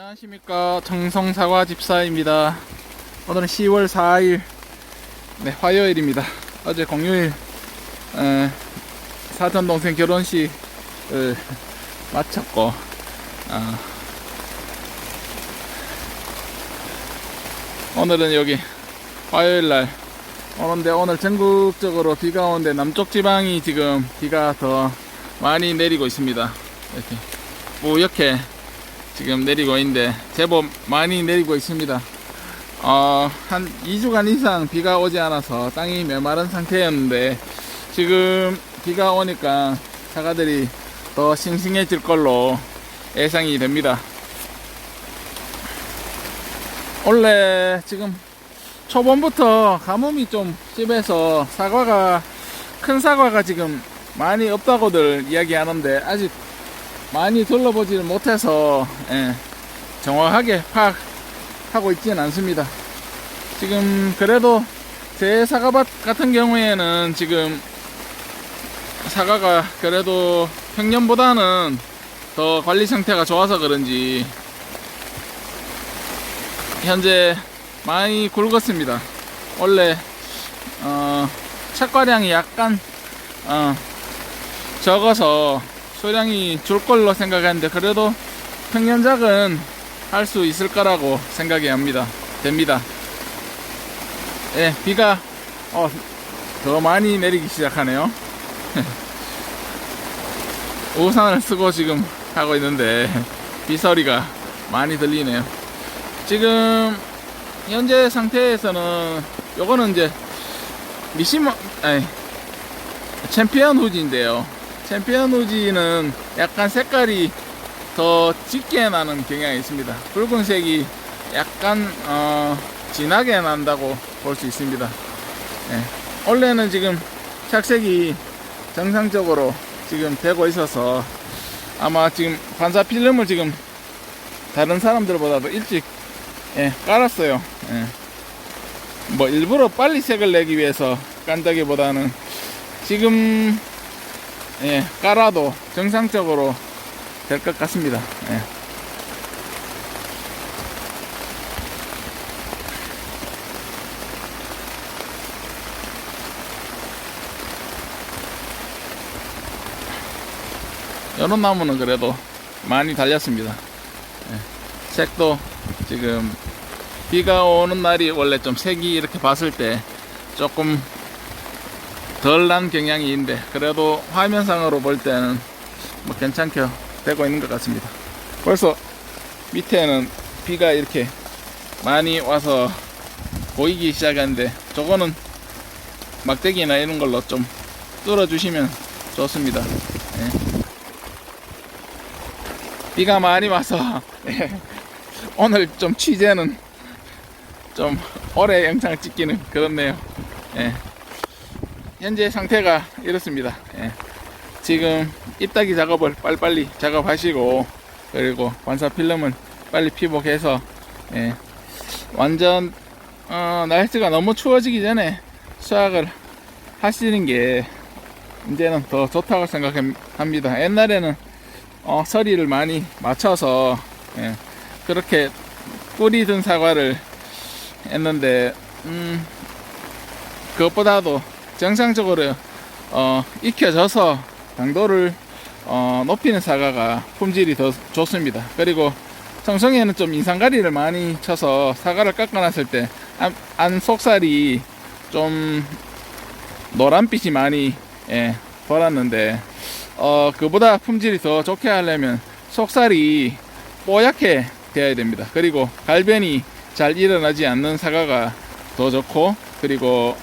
안녕하십니까. 정성사과 집사입니다. 오늘은 10월 4일 네 화요일입니다. 어제 공휴일 에, 사촌 동생 결혼식을 마쳤고 어, 오늘은 여기 화요일날 오는데 오늘 전국적으로 비가 오는데 남쪽 지방이 지금 비가 더 많이 내리고 있습니다. 이렇게 뿌옇게 지금 내리고 있는데 제법 많이 내리고 있습니다. 어, 한 2주간 이상 비가 오지 않아서 땅이 메마른 상태였는데 지금 비가 오니까 사과들이 더 싱싱해질 걸로 예상이 됩니다. 원래 지금 초봄부터 가뭄이 좀 심해서 사과가 큰 사과가 지금 많이 없다고들 이야기하는데 아직 많이 둘러보지를 못해서 예, 정확하게 파악하고 있지는 않습니다. 지금 그래도 제 사과밭 같은 경우에는 지금 사과가 그래도 평년보다는 더 관리 상태가 좋아서 그런지 현재 많이 굵었습니다. 원래 어, 착과량이 약간 어, 적어서 소량이 줄 걸로 생각했는데 그래도 평년작은 할 수 있을 거라고 생각이 합니다. 됩니다. 예, 비가 어, 더 많이 내리기 시작하네요. 우산을 쓰고 지금 하고 있는데 비소리가 많이 들리네요. 지금 현재 상태에서는 요거는 이제 미시모 아니 챔피언 후지인데요. 챔피언 우지는 약간 색깔이 더 짙게 나는 경향이 있습니다. 붉은색이 약간 어, 진하게 난다고 볼 수 있습니다. 예. 원래는 지금 착색이 정상적으로 지금 되고 있어서 아마 지금 반사 필름을 지금 다른 사람들보다도 일찍 예, 깔았어요. 예. 뭐 일부러 빨리 색을 내기 위해서 깐다기보다는 지금 예, 깔아도 정상적으로 될 것 같습니다. 예. 이런 나무는 그래도 많이 달렸습니다. 예. 색도 지금 비가 오는 날이 원래 좀 색이 이렇게 봤을 때 조금 덜 난 경향이 있는데 그래도 화면상으로 볼 때는 뭐 괜찮게 되고 있는 것 같습니다. 벌써 밑에는 비가 이렇게 많이 와서 보이기 시작했는데 저거는 막대기나 이런 걸로 좀 뚫어 주시면 좋습니다. 예. 비가 많이 와서 예. 오늘 좀 취재는 좀 오래 영상을 찍기는 그렇네요. 예. 현재 상태가 이렇습니다. 예. 지금 입다기 작업을 빨리빨리 작업하시고 그리고 반사 필름을 빨리 피복해서 예. 완전 어, 날씨가 너무 추워지기 전에 수확을 하시는 게 이제는 더 좋다고 생각합니다. 옛날에는 어, 서리를 많이 맞춰서 예. 그렇게 뿌리 든 사과를 했는데 음, 그것보다도 정상적으로 어, 익혀져서 당도를 어, 높이는 사과가 품질이 더 좋습니다. 그리고 청송에는 좀 인상가리를 많이 쳐서 사과를 깎아놨을 때 안, 안 속살이 좀 노란빛이 많이 예, 돌았는데 어, 그보다 품질이 더 좋게 하려면 속살이 뽀얗게 되어야 됩니다. 그리고 갈변이 잘 일어나지 않는 사과가 더 좋고 그리고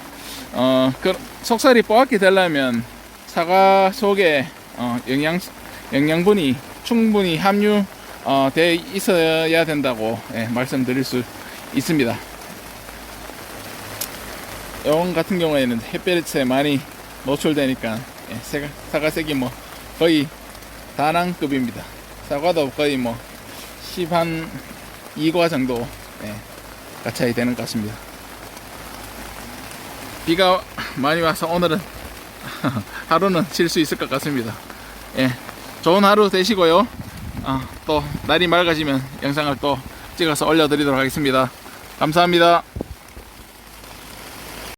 어, 그 속살이 뽀얗게 되려면 사과 속에 어, 영양 영양분이 충분히 함유 어, 돼 있어야 된다고 예, 말씀드릴 수 있습니다. 영 같은 경우에는 햇볕에 많이 노출되니까 예, 사과, 사과색이 뭐 거의 다낭급입니다. 사과도 거의 뭐 10한 2과 정도 예, 가차이 되는 것 같습니다. 비가 많이 와서 오늘은 하루는 칠 수 있을 것 같습니다. 예, 좋은 하루 되시고요. 어, 또 날이 맑아지면 영상을 또 찍어서 올려드리도록 하겠습니다. 감사합니다.